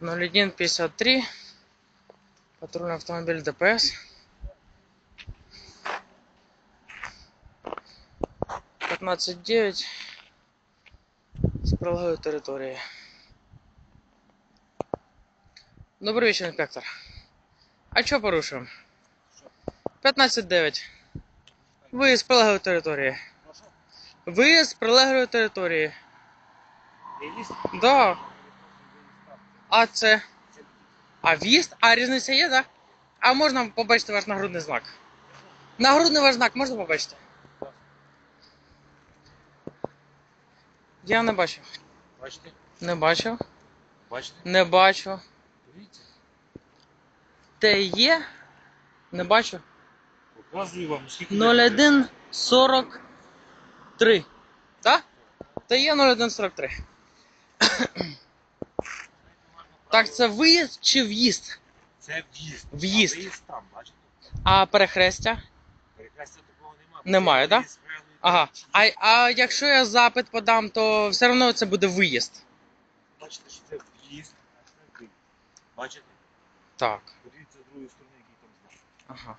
0153. Патрульний автомобіль ДПС. 15.9. З прилеглої території. Добрий вечір, інспектор. А що порушуємо? 15.9. Ви з прилеглої території. Ви з прилеглої території. Да. А це. А в'їзд? А різниця є, так? Да? А можна побачити ваш нагрудний знак? Нагрудний ваш знак можна побачити? Я не бачив. Бачите? Не бачив. Бачите? Не бачу. Дивіться. Те є. Не бачу. Показую вам, скільки... 0143. Так? Те є 0143. Так, це виїзд чи в'їзд? Це в'їзд. В'їзд. А виїзд там, бачите? А перехрестя? Перехрестя такого немає. Немає, Це да? Ага. А, а якщо я запит подам, то все одно це буде виїзд. Бачите, що це в'їзд, а це виїзд. Бачите? Так. Подивіться з другої сторони, який там знак. Ага.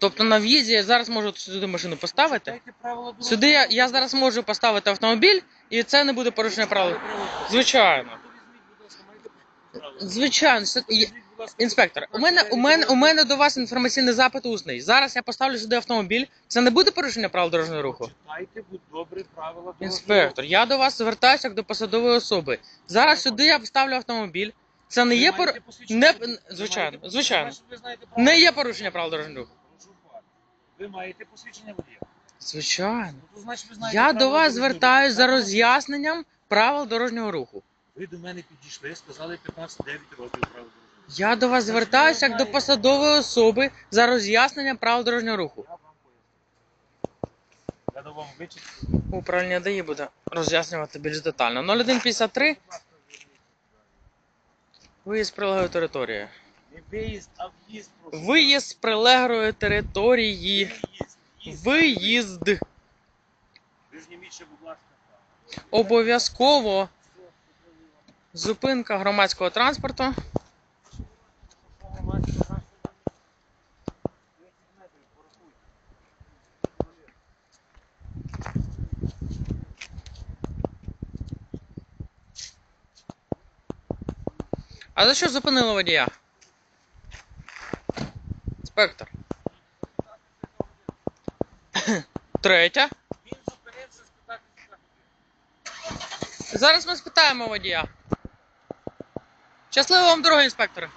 Тобто на в'їзді я зараз можу сюди машину поставити. Читайте правила дорожнього Сюди я, я зараз можу поставити автомобіль, і це не буде порушення правил. Звичайно. руху. Візьміть, будь ласка, маєте правила. Звичайно, це- є- Візьміть, будь ласка, інспектор. У мене у мене у мене до вас інформаційний запит усний. Зараз я поставлю сюди автомобіль. Це не буде порушення правил дорожнього руху. Читайте, будь добре, правила дорожнього Інспектор, я до вас звертаюся як до посадової особи. Зараз сюди я поставлю автомобіль. Це не є пор... не- звичайно, звичайно. не є порушення правил дорожнього руху. Ви маєте посвідчення водія? Звичайно. Ну, то значить ви знаєте Я правила до вас дорожнього звертаюсь за роз'ясненням правил дорожнього руху. Ви до мене підійшли, сказали 15-9 розділ правил дорожнього руху. Я до вас звертаюся як до посадової особи за роз'ясненням правил дорожнього руху. Я вам поясню. Я до вам вичислю. Управління ДАІ буде роз'яснювати більш детально. 0153 виїзд з прилеглої території. Не виїзд, а в'їзд прошу. Виїзд з прилеглої території. Виїзд. В'їзд. Виїзд. Ви зніміть ще, будь ласка. Обов'язково зупинка громадського транспорту. А за що зупинили водія? Інспектор. Третя. Він зупинився спитати. Зараз ми спитаємо водія. Щасливо вам дороги, інспектори.